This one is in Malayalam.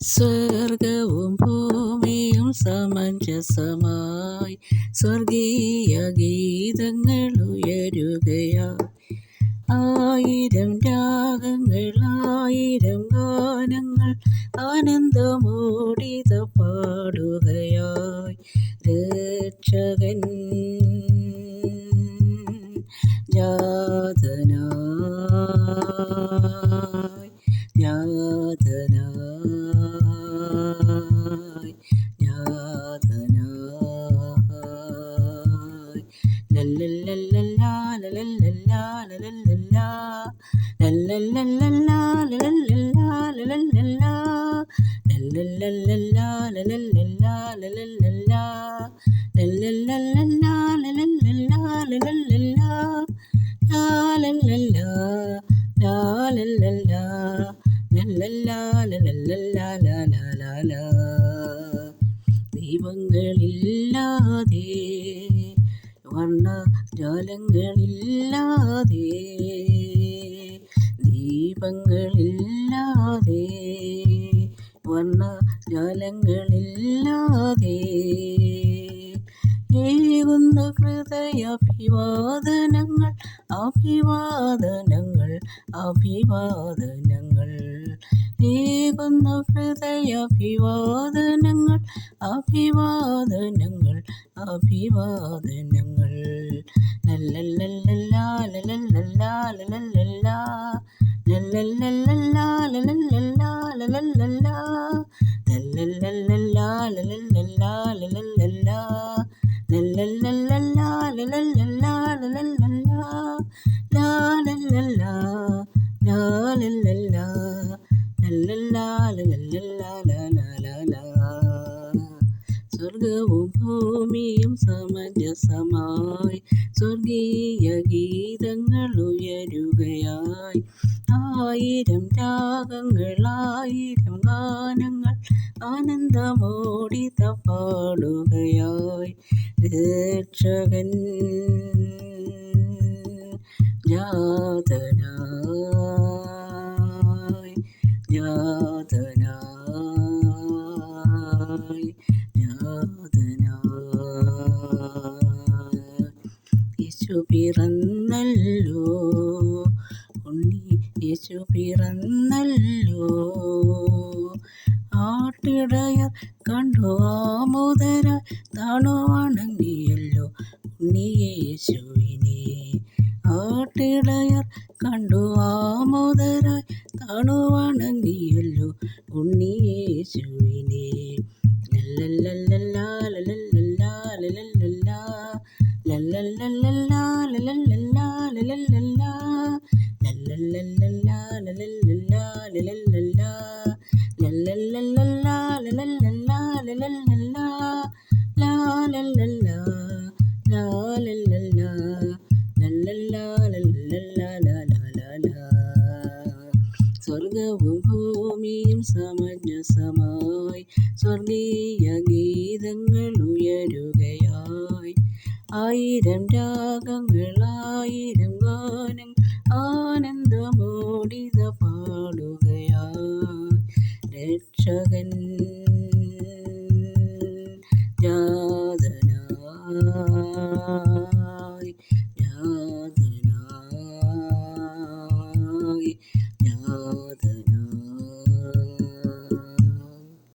സ്വർഗവും ഭൂമിയും സമഞ്ജസമായി. സ്വർഗീയ ഗീതങ്ങൾ ഉയരുകയായി ആയിരം രാഗങ്ങൾ ആയിരം ഗാനങ്ങൾ ആനന്ദമോടിത പാടുകയായി ദൈവങ്ങളില്ലാതെ വർണ ജാലങ്ങളില്ലാതെ ദീപങ്ങളില്ലാതെ വർണ ജാലങ്ങളില്ലാതെ ഏകുന്ന ഹൃദയാഭിവാദനങ്ങൾ അഭിവാദനങ്ങൾ അഭിവാദനങ്ങൾ. ഏകുന്ന ഹൃദയാഭിവാദനങ്ങൾ അഭിവാദനങ്ങൾ അഭിവാദനങ്ങൾ. ലല്ലല്ലല്ലാ ലല്ലല്ലാ ലല്ലല്ലാ സ്വർഗവും ഭൂമിയും സമഞ്ജസമായി സ്വർഗീയ ഗീതങ്ങൾ ഉയരുകയായി. ആയിരം രാഗങ്ങൾ ആയിരം ഗാനങ്ങൾ ആനന്ദമോടിത പാടുകയായി രക്ഷകൻ ജാതനായി ജാതനായി ജാതനായി യേശു പിറന്നല്ലോ. യേശു പിറന്നല്ലോ. ആട്ടിടയർ കണ്ടു ആമോദരായി താണു വണങ്ങിയല്ലോ. ഉണ്ണിയേശുവിനെ ആട്ടിടയർ കണ്ടു ആമോദരായി താണു വണങ്ങിയല്ലോ. ഉണ്ണിയേശുവിനെ ലല്ലല്ലല്ലാ ലല്ലല്ലാ ലല്ലല്ലാ ലല്ലല്ലാ ലല്ലല്ലാ ലല്ലല്ലാ സ്വർഗവും ഭൂമിയും സമഞ്ജസമായി സ്വർഗീയ ഗീതങ്ങൾ ഉയരുകയായി ആയിരം രാഗങ്ങൾ ആയിരം കർഷകൻ ജാതനായി ജാത